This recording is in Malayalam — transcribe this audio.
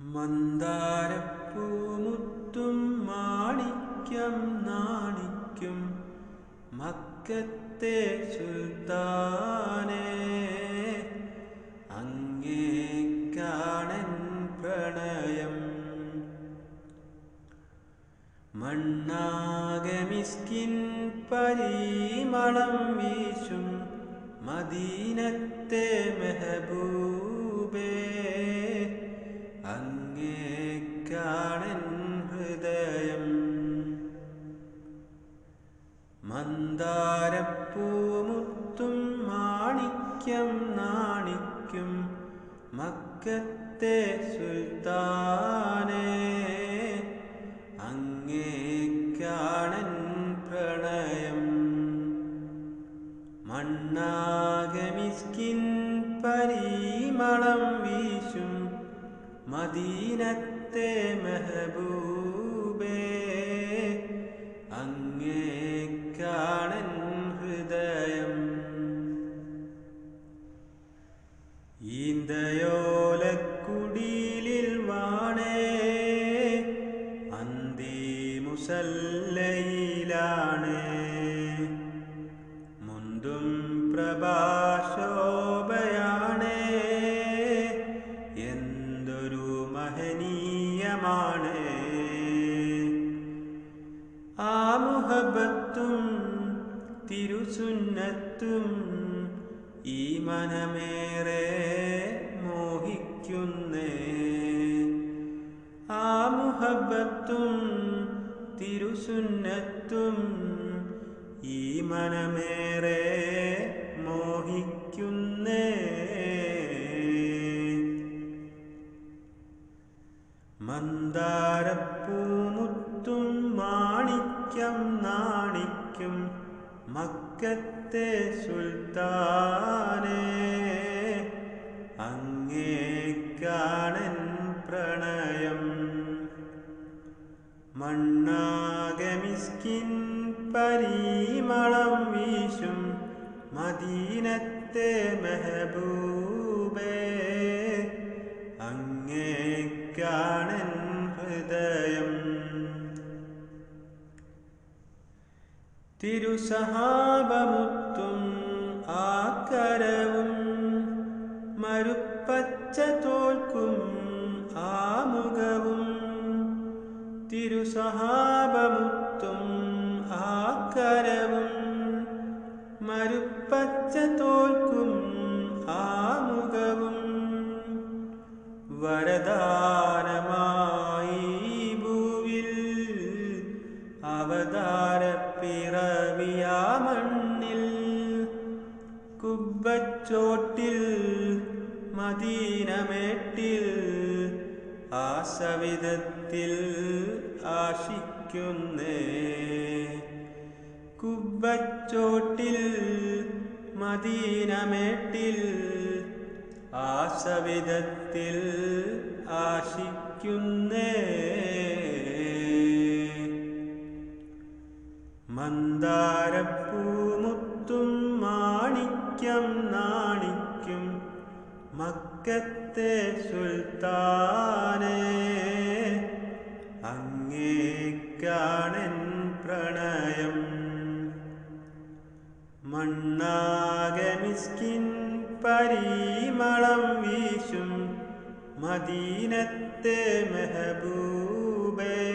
മന്ദാരപ്പൂമുത്തും മാണിക്യം നാണിക്കും മക്കത്തെ സുൽത്താനേ അങ്ങേക്കാണൻ പ്രണയം. മണ്ണാകമിസ്കിൻ പരിമളം വീശും മദീനത്തെ മെഹബൂബേ. അങ്ങേക്കാണൻ ഹൃദയം. മന്ദാരപ്പൂമുത്തും മാണിക്യം നാണിക്കും മക്കത്തെ സുൽത്താനേ. അങ്ങേക്കാണൻ പ്രണയം. മണ്ണാകമിസ്കിൻ പരിമളം വീശും മദീനത്തെ മെഹബൂബേ അങ്ങേക്കാണൻ ഹൃദയം. ഈന്തയോലക്കുടിലിൽ വാണേ അന്തി മുസല്ലയിലാണ് മുന്തും പ്രഭാശോഭയാണേ തിരുസുന്നത്തും ഈ മനമേറെ മോഹിക്കുന്നേ. ആ മുഹബത്തും തിരുസുന്നത്തും ഈ മനമേറെ മോഹിക്കുന്നേ. മന്ദാരപ്പൂമുത്തും മാണിക്യം നാണിക്കും മക്കത്തെ സുൽത്താനേ അങ്ങേക്കാണൻ പ്രണയം. മണ്ണാകമിസ്കിൻ പരിമളം വീശും മദീനത്തെ മെഹബൂബേ അങ്ങേക്കാണൻ തിരുസഹാബമുത്തും ആക്കരവും മരുപ്പച്ച തോൽക്കും ആമുഖവും തിരുസഹാപമുത്തും ആക്കരവും മരുപ്പച്ച തോൽക്കും ആമുഖവും വരദാനമായി കുബ്ബച്ചോട്ടിൽ മദീനമേട്ടിൽ ആശവിധത്തിൽ ആശിക്കുന്നേ. കുബ്ബച്ചോട്ടിൽ മദീനമേട്ടിൽ ആശവിധത്തിൽ ആശിക്കുന്നേ. മന്ദാരപ്പൂമുത്തും മാണിക്യം മക്കത്തെ സുൽത്താനേ അങ്ങേക്കാണെൻ പ്രണയം. മണ്ണാകെ മിസ്കിൻ പരിമളം വീശും മദീനത്തെ മെഹബൂബേ.